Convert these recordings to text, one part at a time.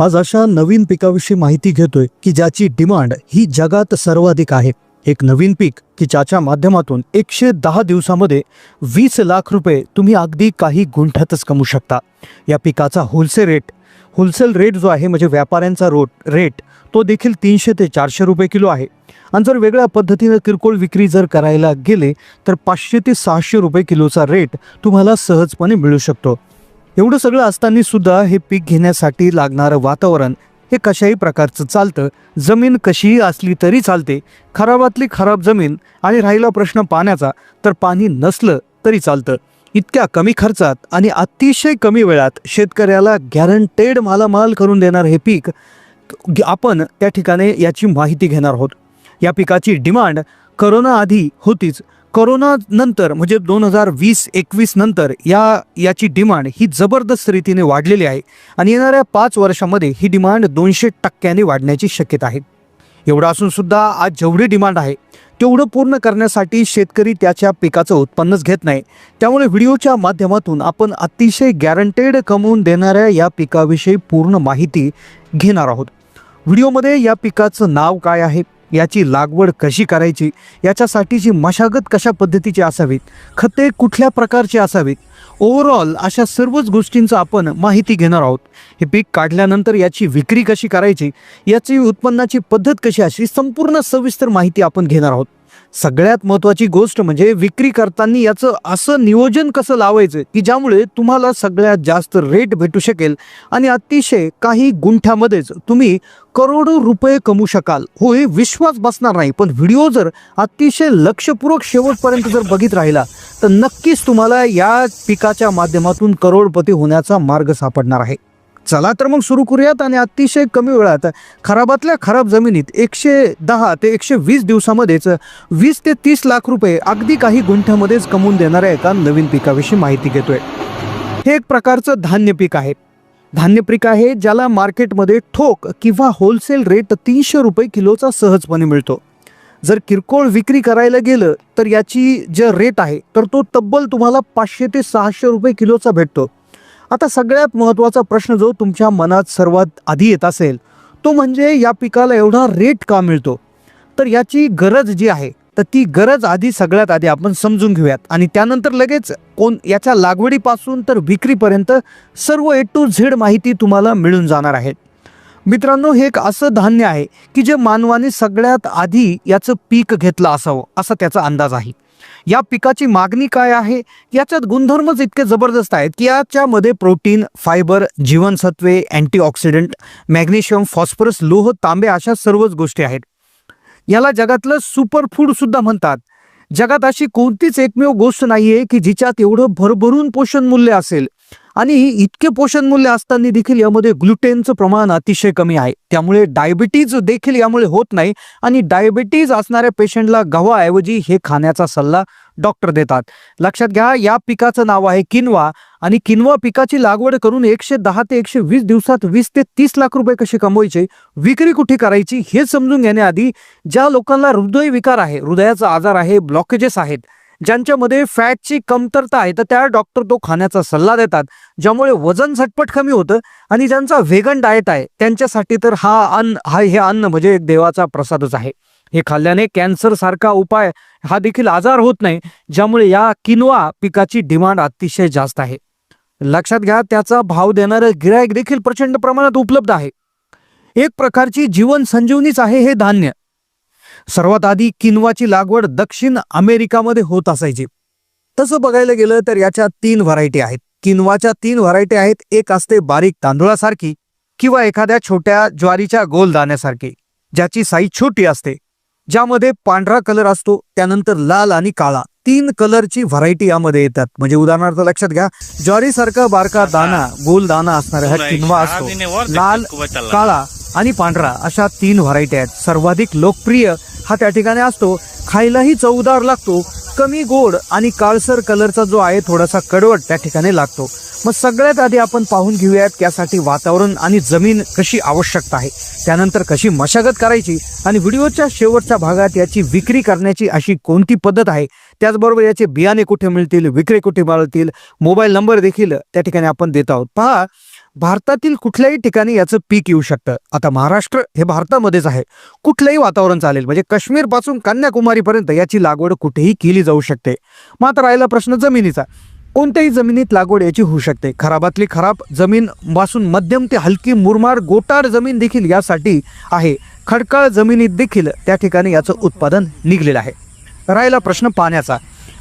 आज अशा नवीन पिकाविषयी माहिती घेतोय की ज्याची डिमांड ही जगात सर्वाधिक आहे. एक नवीन पीक की ज्याच्या माध्यमातून एकशे दहा दिवसामध्ये वीस लाख रुपये तुम्ही अगदी काही गुंठ्यातच कमवू शकता. या पिकाचा होलसेल रेट होलसेल रेट जो आहे म्हणजे व्यापाऱ्यांचा रोट रेट तो देखील तीनशे ते चारशे रुपये किलो आहे. आणि जर वेगळ्या पद्धतीनं किरकोळ विक्री जर करायला गेले तर पाचशे ते सहाशे रुपये किलोचा रेट तुम्हाला सहजपणे मिळू शकतो. एवढं सगळं असताना सुद्धा हे पीक घेण्यासाठी लागणारं वातावरण हे कशाही प्रकारचं चालतं जमीन कशीही असली तरी चालते. खराबातली खराब जमीन आणि राहिला प्रश्न पाण्याचा तर पाणी नसलं तरी चालतं. इतक्या कमी खर्चात आणि अतिशय कमी वेळात शेतकऱ्याला गॅरंटेड मालामाल करून देणार हे पीक आपण त्या ठिकाणी याची माहिती घेणार आहोत. या पिकाची डिमांड करोना आधी होतीच करोना नंतर म्हणजे दोन हजार वीस एकवीस नंतर या याची डिमांड ही जबरदस्त रीतीने वाढलेली आहे आणि येणाऱ्या पाच वर्षामध्ये ही डिमांड दोनशे टक्क्यांनी वाढण्याची शक्यता आहे. एवढं असून सुद्धा आज जेवढी डिमांड आहे तेवढं पूर्ण करण्यासाठी शेतकरी त्याच्या पिकाचं उत्पन्नच घेत नाही. त्यामुळे व्हिडिओच्या माध्यमातून आपण अतिशय गॅरंटेड कमवून देणाऱ्या या पिकाविषयी पूर्ण माहिती घेणार आहोत. व्हिडिओमध्ये या पिकाचं नाव काय आहे? याची लागवड कशी करायची? याच्यासाठीची मशागत कशा पद्धतीची असावीत? खते कुठल्या प्रकारची असावीत? ओव्हरऑल अशा सर्वच गोष्टींचं आपण माहिती घेणार आहोत. हे पीक काढल्यानंतर याची विक्री कशी करायची? याची उत्पन्नाची पद्धत कशी अशी संपूर्ण सविस्तर माहिती आपण घेणार आहोत. सगळ्यात महत्त्वाची गोष्ट म्हणजे विक्री करताना याचं असं नियोजन कसं लावायचं की ज्यामुळे तुम्हाला सगळ्यात जास्त रेट भेटू शकेल आणि अतिशय काही गुंठ्यामध्येच तुम्ही करोडो रुपये कमवू शकाल. होय विश्वास बसणार नाही पण व्हिडिओ जर अतिशय लक्षपूर्वक शेवटपर्यंत जर बघित राहिला तर नक्कीच तुम्हाला या पिकाच्या माध्यमातून करोडपती होण्याचा मार्ग सापडणार आहे. चला तर मग सुरू करूयात आणि अतिशय कमी वेळात खराबातल्या खराब जमिनीत एकशे दहा ते एकशे वीस दिवसामध्येच वीस ते तीस लाख रुपये अगदी काही गुंठ्यामध्येच कमवून देणाऱ्या एका नवीन पिकाविषयी माहिती घेतोय. हे एक प्रकारचं धान्य पीक आहे. धान्य पीक आहे ज्याला मार्केटमध्ये ठोक किंवा होलसेल रेट तीनशे रुपये किलोचा सहजपणे मिळतो. जर किरकोळ विक्री करायला गेलं तर याची जे रेट आहे तर तो तब्बल तुम्हाला पाचशे ते सहाशे रुपये किलोचा भेटतो. आता सगळ्यात महत्त्वाचा प्रश्न जो तुमच्या मनात सर्वात आधी येत असेल तो म्हणजे या पिकाला एवढा रेट का मिळतो? तर याची गरज जी आहे तर ती गरज आधी सगळ्यात आधी आपण समजून घेऊयात. आणि त्यानंतर लगेच कोण याच्या लागवडीपासून तर विक्रीपर्यंत सर्व ए टू झेड माहिती तुम्हाला मिळून जाणार आहे. मित्रांनो हे एक असं धान्य आहे की जे मानवाने सगळ्यात आधी याचं पीक घेतलं असावं असा त्याचा अंदाज आहे. या पिकाची मागणी काय आहे? याच्यात गुणधर्मच इतके जबरदस्त आहेत की याच्यामध्ये प्रोटीन फायबर जीवनसत्वे अँटीऑक्सिडंट मॅग्नेशियम फॉस्फरस लोह तांबे अशा सर्वच गोष्टी आहेत. याला जगातलं सुपरफूड सुद्धा म्हणतात. जगात अशी कोणतीच एकमेव गोष्ट नाहीये की जिच्यात एवढं भरभरून पोषण मूल्य असेल. आणि इतके पोषण मूल्य असताना देखील यामध्ये ग्लुटेनचं प्रमाण अतिशय कमी आहे. त्यामुळे डायबिटीज देखील यामुळे होत नाही आणि डायबिटीज असणाऱ्या पेशंटला गव्हाऐवजी हे खाण्याचा सल्ला डॉक्टर देतात. लक्षात घ्या या पिकाचं नाव आहे किनवा आणि किनवा पिकाची लागवड करून एकशे दहा ते एकशे वीस दिवसात वीस ते तीस लाख रुपये कसे कमवायचे विक्री कुठे करायची हे समजून घेण्याआधी ज्या लोकांना हृदयविकार आहे हृदयाचा आजार आहे ब्लॉकेजेस आहेत ज्यांच्यामध्ये फॅटची कमतरता आहे तर त्या डॉक्टर तो खाण्याचा सल्ला देतात ज्यामुळे वजन झटपट कमी होतं आणि ज्यांचा व्हेगन डाएट आहे त्यांच्यासाठी तर हा अन्न हा हे अन्न म्हणजे एक देवाचा प्रसादच आहे. हे खाल्ल्याने कॅन्सर सारखा उपाय हा देखील आजार होत नाही ज्यामुळे या किनवा पिकाची डिमांड अतिशय जास्त आहे. लक्षात घ्या त्याचा भाव देणारं गिरायक देखील प्रचंड प्रमाणात उपलब्ध आहे. एक प्रकारची जीवन संजीवनीच आहे हे धान्य. सर्वात आधी किनवाची लागवड दक्षिण अमेरिकामध्ये होत असायची. तसं बघायला गेलं तर याच्या तीन व्हरायटी आहेत. किनवाच्या तीन व्हरायटी आहेत. एक असते बारीक तांदुळासारखी किंवा एखाद्या छोट्या ज्वारीच्या गोल दाण्यासारखी ज्याची साईज छोटी असते. ज्यामध्ये पांढरा कलर असतो त्यानंतर लाल आणि काळा. तीन कलरची व्हरायटी यामध्ये येतात. म्हणजे उदाहरणार्थ लक्षात घ्या ज्वारीसारखा बारका दाना गोल दाना असणारा हा किनवा असतो. लाल काळा आणि पांढरा अशा तीन व्हरायटी आहेत. सर्वाधिक लोकप्रिय हा त्या ठिकाणी असतो. खायलाही चवदार लागतो. कमी गोड आणि काळसर कलरचा जो आहे थोडासा कडवट त्या ठिकाणी लागतो. मग सगळ्यात आधी आपण पाहून घेऊयात त्यासाठी वातावरण आणि जमीन कशी आवश्यकता आहे. त्यानंतर कशी मशागत करायची आणि व्हिडिओच्या शेवटच्या भागात याची विक्री करण्याची अशी कोणती पद्धत आहे त्याचबरोबर याचे बियाणे कुठे मिळतील विक्री कुठे मिळतील मोबाईल नंबर देखील त्या ठिकाणी आपण देत आहोत. पहा भारतातील कुठल्याही ठिकाणी याचं पीक येऊ शकतं. आता महाराष्ट्र हे भारतामध्येच आहे. कुठलंही वातावरण चालेल. म्हणजे काश्मीरपासून कन्याकुमारीपर्यंत याची लागवड कुठेही केली जाऊ शकते. मात्र राहिला प्रश्न जमिनीचा. कोणत्याही जमिनीत लागवड याची होऊ शकते. खराबातली खराब जमीन पासून मध्यम ते हलकी मुरमाड गोटार जमीन देखील यासाठी आहे. खडकाळ जमिनीत देखील त्या ठिकाणी याचं उत्पादन निघलेलं आहे. राहिला प्रश्न पाण्याचा.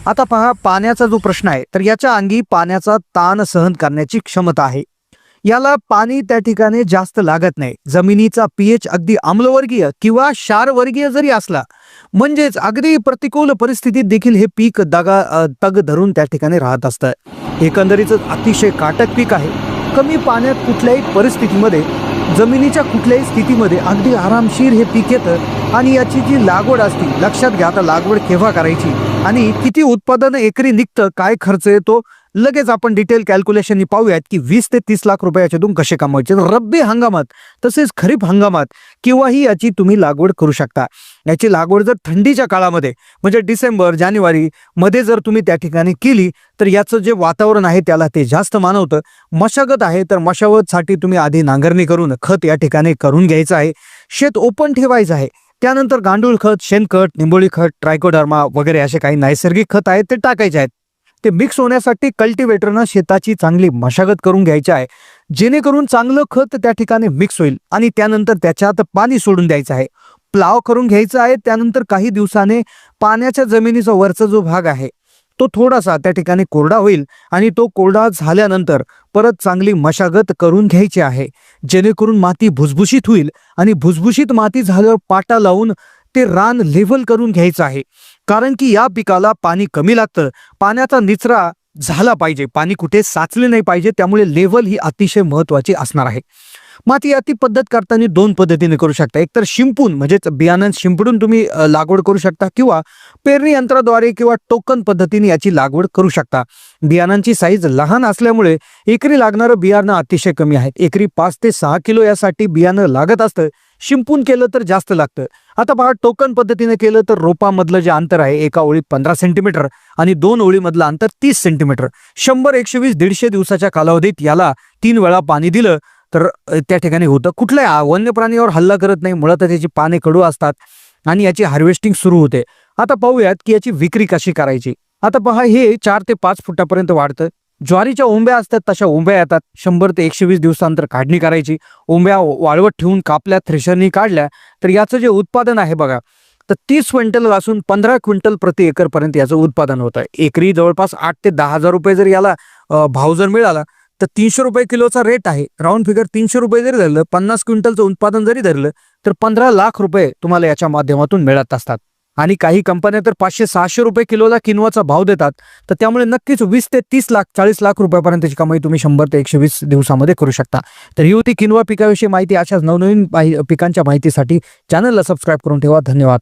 आता पहा पाण्याचा जो प्रश्न आहे तर याच्या अंगी पाण्याचा ताण सहन करण्याची क्षमता आहे. याला पाणी त्या ठिकाणी जास्त लागत नाही. जमिनीचा पीएच अगदी आम्लवर्गीय किंवा क्षारवर्गीय जरी असला म्हणजेच अगदी प्रतिकूल परिस्थितीत देखील हे पीक दगा तग धरून त्या ठिकाणी राहत असतं. एकंदरीत अतिशय काटक पीक आहे. कमी पाण्यात कुठल्याही परिस्थितीमध्ये जमिनीच्या कुठल्याही स्थितीमध्ये अगदी आरामशीर हे पीक येतं आणि याची जी लागवड असते लक्षात घ्या आता लागवड केव्हा करायची आणि किती उत्पादन एकरी निघतं काय खर्च येतो लगेच आपण डिटेल कॅल्क्युलेशन पाहूयात की वीस ते तीस लाख रुपये याच्यातून कसे कमवायचे? रब्बी हंगामात तसेच खरीप हंगामात किंवाही याची तुम्ही लागवड करू शकता. याची लागवड जर थंडीच्या काळामध्ये म्हणजे डिसेंबर जानेवारी मध्ये जर तुम्ही त्या ठिकाणी केली तर याचं जे वातावरण आहे त्याला ते जास्त मानवतं. मशागत आहे तर मशागतसाठी तुम्ही आधी नांगरणी करून खत या ठिकाणी करून घ्यायचं आहे. शेत ओपन ठेवायचं आहे. त्यानंतर गांडूळ खत शेणखत निंबोळी खत ट्रायकोडर्मा वगैरे असे काही नैसर्गिक खत आहेत ते टाकायचे आहेत. ते मिक्स होण्यासाठी कल्टिवेटरनं शेताची चांगली मशागत करून घ्यायची आहे. जेणेकरून चांगलं खत त्या ठिकाणी मिक्स होईल आणि त्यानंतर त्याच्यात पाणी सोडून द्यायचं आहे. प्लाव करून घ्यायचं आहे त्यानंतर काही दिवसाने पाण्याच्या जमिनीचा वरचा जो भाग आहे तो थोडासा त्या ठिकाणी कोरडा होईल आणि तो कोरडा झाल्यानंतर परत चांगली मशागत करून घ्यायची आहे. जेणेकरून माती भुसभुशीत होईल आणि भुसभुशीत माती झाल्यावर पाटा लावून ते रान लेव्हल करून घ्यायचं आहे. कारण की या पिकाला पाणी कमी लागतं. पाण्याचा निचरा झाला पाहिजे. पाणी कुठे साचले नाही पाहिजे. त्यामुळे लेवल ही अतिशय महत्वाची असणार आहे. माती याती पद्धत करताना दोन पद्धतीने करू शकता. एकतर शिंपून म्हणजेच बियाणं शिंपडून तुम्ही लागवड करू शकता किंवा पेरणी यंत्राद्वारे किंवा टोकन पद्धतीने याची लागवड करू शकता. बियाणांची साईज लहान असल्यामुळे एकरी लागणारं बियाणं अतिशय कमी आहे. एकरी पाच ते सहा किलो यासाठी बियाणं लागत असतं. शिंपून केलं तर जास्त लागतं. आता पहा टोकन पद्धतीने केलं तर रोपामधलं जे अंतर आहे एका ओळीत पंधरा सेंटीमीटर आणि दोन ओळीमधलं अंतर तीस सेंटीमीटर. शंभर एकशे वीस दीडशे दिवसाच्या कालावधीत याला तीन वेळा पाणी दिलं तर त्या ठिकाणी होतं. कुठल्याही वन्य प्राणीवर हल्ला करत नाही मुळात त्याची पाने कडू असतात आणि याची हार्वेस्टिंग सुरू होते. आता पाहूयात की याची विक्री कशी करायची. आता पहा हे चार ते पाच फुटापर्यंत वाढतं. ज्वारीच्या ओंब्या असतात तशा ओंब्या येतात. शंभर ते एकशे वीस दिवसानंतर काढणी करायची. ओंब्या वाळवत ठेवून कापल्या थ्रेशरनी काढल्या तर याचं जे उत्पादन आहे बघा तर तीस क्विंटल असून पंधरा क्विंटल प्रति एकरपर्यंत याचं उत्पादन होतं. आहे एकरी जवळपास आठ ते दहा हजार रुपये जर याला भाव जर मिळाला तर तीनशे रुपये किलोचा रेट आहे. राऊंड फिगर तीनशे रुपये जरी धरलं पन्नास क्विंटलचं उत्पादन जरी धरलं तर पंधरा लाख रुपये तुम्हाला याच्या माध्यमातून मिळत असतात. आणि काही कंपन्या तर पाचशे सहाशे रुपये किलोला किनवाचा भाव देतात. तर त्यामुळे नक्कीच वीस ते तीस लाख चाळीस लाख रुपयापर्यंतची कमाई तुम्ही शंभर ते एकशे वीस दिवसामध्ये करू शकता. तर ही होती किनवा पिकाविषयी माहिती. अशाच नवनवीन माहि- पिकांच्या माहितीसाठी चॅनलला सबस्क्राईब करून ठेवा. धन्यवाद.